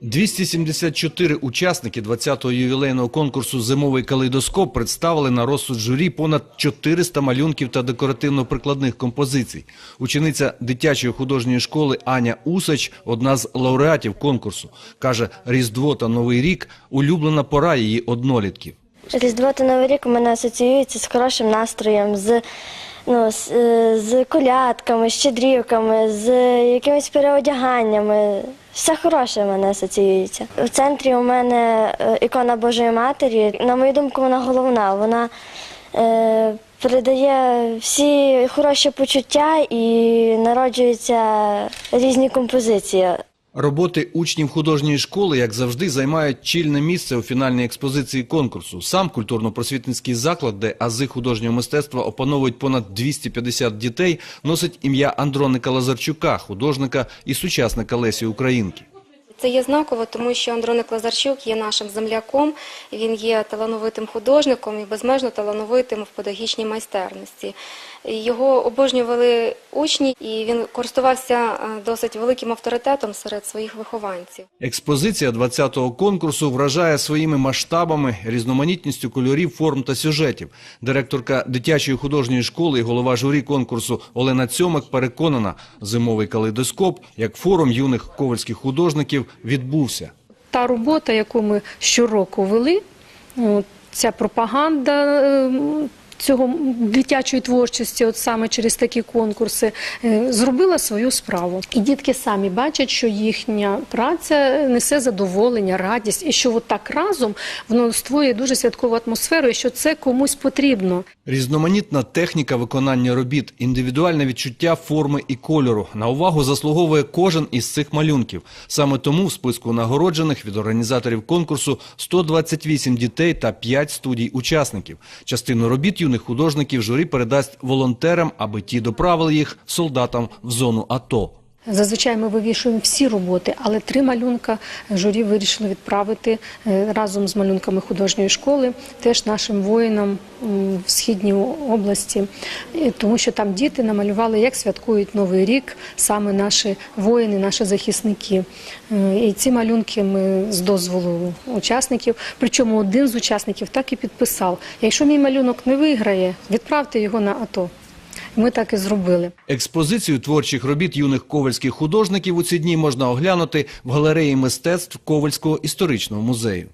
274 учасники 20-го ювілейного конкурсу «Зимовий калейдоскоп» представили на розсуд журі понад 400 малюнків та декоративно-прикладних композицій. Учениця дитячої художньої школи Аня Усач – одна з лауреатів конкурсу. Каже, Різдво та Новий рік – улюблена пора її однолітків. Різдво та Новий рік у мене асоціюється з хорошим настроєм, з, ну, з, е, з колядками, з щедрівками, з якимись переодяганнями. Все хороше в мене асоціюється. В центрі у мене е, ікона Божої Матері. На мою думку, вона головна. Вона е, передає всі хороші почуття і народжуються різні композиції. Роботи учнів художньої школи, як завжди, займають чільне місце у фінальній експозиції конкурсу. Сам культурно-просвітницький заклад, де ази художнього мистецтва опановують понад 250 дітей, носить ім'я Андроника Лазарчука, художника і сучасника Лесі Українки. Це є знаково, тому що Андроник Лазарчук є нашим земляком, він є талановитим художником і безмежно талановитим в педагогічній майстерності. Його обожнювали учні, і він користувався е, досить великим авторитетом серед своїх вихованців. Експозиція 20-го конкурсу вражає своїми масштабами, різноманітністю кольорів, форм та сюжетів. Директорка дитячої художньої школи і голова журі конкурсу Олена Цьомик переконана, зимовий калейдоскоп, як форум юних ковальських художників, відбувся. та робота, яку ми щороку вели, ця пропаганда е, цього дитячої творчості, от саме через такі конкурси, е, зробила свою справу. І дітки самі бачать, що їхня праця несе задоволення, радість, і що от так разом воно створює дуже святкову атмосферу, і що це комусь потрібно. Різноманітна техніка виконання робіт, індивідуальне відчуття форми і кольору. На увагу заслуговує кожен із цих малюнків. Саме тому в списку нагороджених від організаторів конкурсу 128 дітей та 5 студій учасників. Частину робіт юних художників журі передасть волонтерам, аби ті доправили їх солдатам в зону АТО. Зазвичай ми вивішуємо всі роботи, але три малюнка журі вирішили відправити е, разом з малюнками художньої школи теж нашим воїнам в східній області, тому що там діти намалювали, як святкують Новий рік саме наші воїни, наші захисники. Е, І ці малюнки ми з дозволу учасників, причому один з учасників так і підписав: якщо мій малюнок не виграє, відправте його на АТО. Ми так і зробили. Експозицію творчих робіт юних ковальських художників у ці дні можна оглянути в галереї мистецтв Ковальського історичного музею.